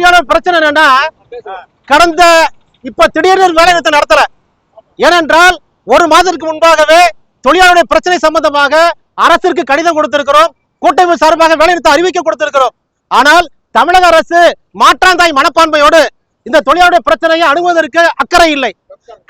பிரச்சனை என்னன்னா கடந்த இப்ப திடீர்னு வேலை நிறுத்தம் நடத்தல. ஏனென்றால் ஒரு மாதத்திற்கு முன்பாகவே தொழிலாளருடைய பிரச்சனை சம்பந்தமாக அரசிற்கு கடிதம் கொடுத்திருக்கிறோம். கூட்டமைப்பு சார்பாக வேலை அறிவிக்க கொடுத்திருக்கிறோம். ஆனால் தமிழக அரசு மாற்றாந்தாய் மனப்பான்மையோடு இந்த தொழிலாளருடைய பிரச்சனையை அணுகுவதற்கு அக்கறை இல்லை.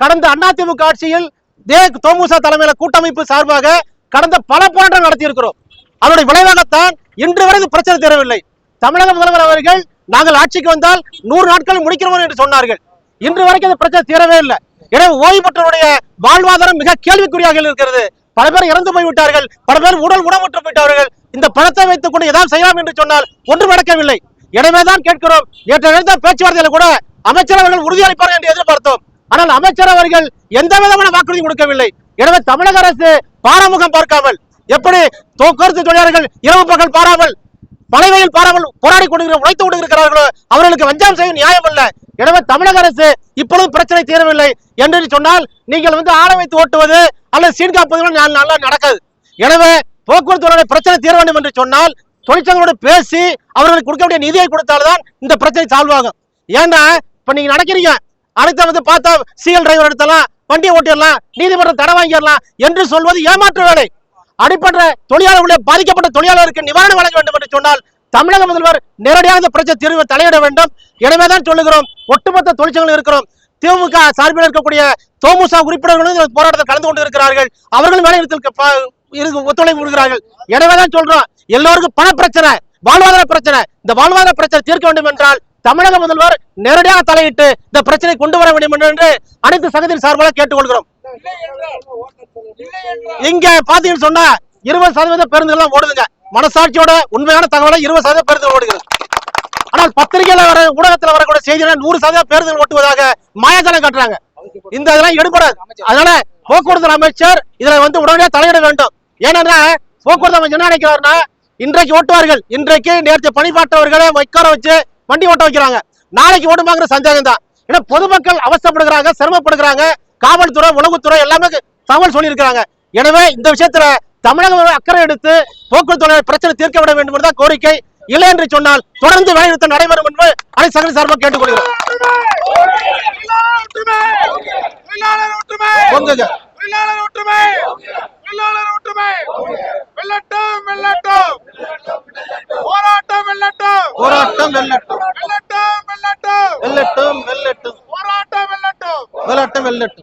கடந்த அதிமுக ஆட்சியில் தே. தோமுசா தலைமையில கூட்டமைப்பு சார்பாக கடந்த பல போராட்டம் நடத்தியிருக்கிறோம். அதனுடைய விளைவாகத்தான் இன்று வரை பிரச்சனை தீரவில்லை. தமிழக முதல்வர் அவர்கள் நாங்கள் ஆட்சிக்கு வந்தால் நூறு நாட்கள் முடிக்கிறோம் என்று சொன்னார்கள். இன்று வரைக்கும் இந்த பிரச்சனை தீரவே இல்லை. எனவே ஓய்வு பெற்றவருடைய வாழ்வாதாரம் மிக கேள்விக்குறியாக இருக்கிறது. பல பேர் இறந்து போய்விட்டார்கள். பல பேர் உடல் உணவற்று போயிட்டார்கள் இந்த பணத்தை வைத்துக் கொண்டு ஏதாவது செய்யலாம் என்று சொன்னால் ஒன்றும் நடக்கவில்லை. எனவேதான் கேட்கிறோம். நேற்று நடந்த பேச்சுவார்த்தையில கூட அமைச்சர் அவர்கள் உறுதியளிப்பார்கள் என்று எதிர்பார்த்தோம். ஆனால் அமைச்சர் அவர்கள் எந்த விதமான வாக்குறுதி கொடுக்கவில்லை. எனவே தமிழக அரசு பாராமுகம் பார்க்காமல் எப்படி போக்குவரத்து தொழிலாளர்கள் இரவு பகல் பாராமல் பழைவையில் பாராமல் போராடி கொண்டு உழைத்து கொண்டிருக்கிறார்களோ அவர்களுக்கு வஞ்சம் செய்யும் நியாயம் அல்ல. எனவே தமிழக அரசு இப்பொழுது பிரச்சனை தீரவில்லை என்று சொன்னால் நீங்கள் வந்து ஆட வைத்து ஓட்டுவது அல்லது சீன்காப்பது நல்லா நடக்காது. எனவே போக்குவரத்து பிரச்சனை தீர வேண்டும் என்று சொன்னால் தொழிற்சங்களோடு பேசி அவர்களுக்கு கொடுக்க வேண்டிய நிதியை கொடுத்தால்தான் இந்த பிரச்சனை சால்வ் ஆகும். ஏன்னா இப்ப நீங்க நடக்கிறீங்க. அடுத்த வந்து பார்த்தா சிஎல் டிரைவர் எடுத்தலாம் வண்டியை ஓட்டிடலாம் நீதிமன்றம் தடை வாங்கிடலாம் என்று சொல்வது ஏமாற்று வேலை. அடிப்பட்ட தொழிலாளர்களுடைய பாதிக்கப்பட்ட தொழிலாளருக்கு நிவாரணம் வழங்க வேண்டும் என்று சொன்னால் தமிழக முதல்வர் நேரடியாக இந்த பிரச்சனை தீர்வு தலையிட வேண்டும். எனவேதான் சொல்லுகிறோம் ஒட்டுமொத்த தொழிற்சங்கங்கள் இருக்கிறோம். திமுக சார்பில் இருக்கக்கூடிய தோமுசா உறுப்பினர்களும் இந்த போராட்டத்தில் கலந்து கொண்டு இருக்கிறார்கள் அவர்களும் வேலைநிறுத்தலுக்கு ப- ஒத்துழைப்பு கொடுக்கிறார்கள். எனவேதான் சொல்றோம் எல்லோருக்கும் பண பிரச்சனை வாழ்வாதார பிரச்சனை. இந்த வாழ்வாதார பிரச்சனை தீர்க்க வேண்டும் என்றால் தமிழக முதல்வர் நேரடியாக தலையிட்டு இந்த பிரச்சனை கொண்டு வர வேண்டும் என்று அனைத்து சங்கத்தின் சார்பாக கேட்டுக்கொள்கிறோம். இங்க பாத்தீங்கன்னு சொன்னா இருபது சதவீத பேருந்துகள் எல்லாம் ஓடுதுங்க. மனசாட்சியோட உண்மையான தகவலை இருபது சதவீத பேருந்து ஓடுகிறது. ஆனால் பத்திரிகையில வர ஊடகத்துல வரக்கூடிய செய்திகள் நூறு சதவீத பேருந்துகள் ஓட்டுவதாக மாயாஜாலம் காட்டுறாங்க. இந்த இதெல்லாம் எடுபடாது அதனால போக்குவரத்து அமைச்சர் இதுல வந்து உடனடியாக தலையிட வேண்டும். ஏன்னா போக்குவரத்து அமைச்சர் என்ன நினைக்கிறாருன்னா இன்றைக்கு ஓட்டுவார்கள். இன்றைக்கு நேற்று பணிபாட்டவர்களை உட்கார வச்சு வண்டி ஓட்ட வைக்கிறாங்க. நாளைக்கு ஓட்டுமாங்கிற சந்தேகம் தான் ஏன்னா பொதுமக்கள் அவசரப்படுகிறாங்க சிரமப்படுகிறாங்க. காவல்துறை உளவுத்துறை எல்லாமே தகவல் சொல்லியிருக்கிறாங்க. எனவே இந்த விஷயத்துல தமிழக அக்கறை எடுத்து போக்குவரத்து பிரச்சனை தீர்க்க விட வேண்டும் என்றுதான் கோரிக்கை. இல்லை என்று சொன்னால் தொடர்ந்து வேலைநிறுத்தம் நடைபெறும் என்று அனைத்து சங்கடி சார்பாக கேட்டுக்கொள்கிறோம் போராட்டம் வெள்ளட்டும் வெள்ளட்டும் வெள்ளட்டும் తోలట్ట వెళ్ళట్టు